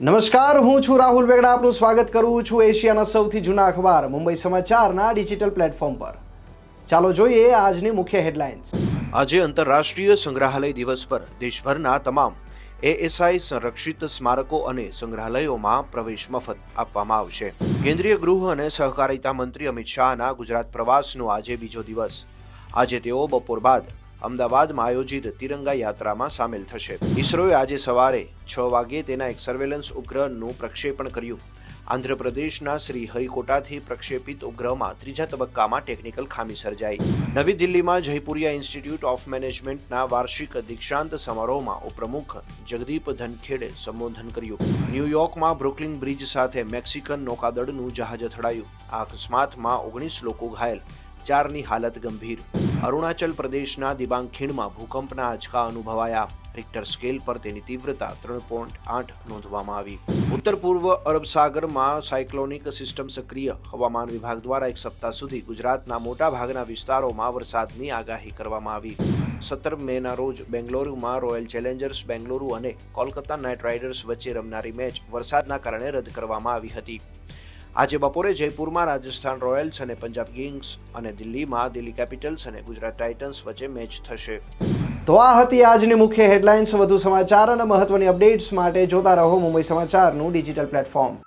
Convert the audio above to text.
નમસ્કાર, હું છું રાહુલ વેગડા. આપનું સ્વાગત કરું છું એશિયાના સૌથી જૂના અખબાર, મુંબઈ સમાચારના ડિજિટલ પ્લેટફોર્મ પર. ચાલો જોઈએ આજની મુખ્ય હેડલાઇન્સ. આજે આંતરરાષ્ટ્રીય સંગ્રહાલય દિવસ પર દેશભરના તમામ એએસઆઈ સંરક્ષિત સ્મારકો અને સંગ્રહાલયોમાં પ્રવેશ મફત આપવામાં આવશે. કેન્દ્રીય ગૃહ અને સહકારિતા મંત્રી અમિત શાહના ગુજરાત પ્રવાસનો આજે બીજો દિવસ. આજે તેઓ બપોર બાદ અમદાવાદમાં આયોજિત તિરંગા યાત્રામાં સામેલ થશે. ઇસરોએ આજે સવારે છ વાગે તેના એક સર્વેલન્સ ઉપગ્રહનું પ્રક્ષેપણ કર્યું. આંધ્રપ્રદેશના શ્રી હરિકોટાથી પ્રક્ષેપિત ઉપગ્રહમાં ત્રીજા તબક્કામાં ટેકનિકલ ખામી સર્જાઈ. નવી દિલ્હીમાં જયપુરિયા ઇન્સ્ટિટ્યૂટ ઓફ મેનેજમેન્ટના વાર્ષિક દીક્ષાંત સમારોહમાં ઉપપ્રમુખ જગદીપ ધનખેડે સંબોધન કર્યું. ન્યૂયોર્કમાં બ્રુકલિન બ્રિજ સાથે મેક્સિકન નૌકાદળનું જહાજ અથડાયું. આ અકસ્માતમાં ઓગણીસ લોકો ઘાયલ. ચારની હાલત ગંભીર. અરુણાચલ પ્રદેશના દિબાંગ ખીણમાં ભૂકંપના આંચકા અનુભવાયા. રિક્ટર સ્કેલ પર તેની તીવ્રતા ત્રણ પોઈન્ટ આઠ નોંધવામાં આવી. ઉત્તર પૂર્વ અરબ સાગરમાં સાયક્લોનિક સિસ્ટમ સક્રિય. હવામાન વિભાગ દ્વારા એક સપ્તાહ સુધી ગુજરાતના મોટા ભાગના વિસ્તારોમાં વરસાદની આગાહી કરવામાં આવી. સત્તર મેના રોજ બેંગલુરુમાં રોયલ ચેલેન્જર્સ બેંગલુરુ અને કોલકાતા નાઇટ રાઇડર્સ વચ્ચે રમનારી મેચ વરસાદના કારણે રદ કરવામાં આવી હતી. આજે બપોરે જયપુરમાં રાજસ્થાન રોયલ્સ અને પંજાબ કિંગ્સ અને દિલ્હીમાં દિલ્હી કેપિટલ્સ અને ગુજરાત ટાઇટન્સ વચ્ચે મેચ થશે. તો આ હતી આજની મુખ્ય હેડલાઇન્સ. વધુ સમાચાર અને મહત્વની અપડેટ્સ માટે જોતા રહો મુંબઈ સમાચારનું ડિજિટલ પ્લેટફોર્મ.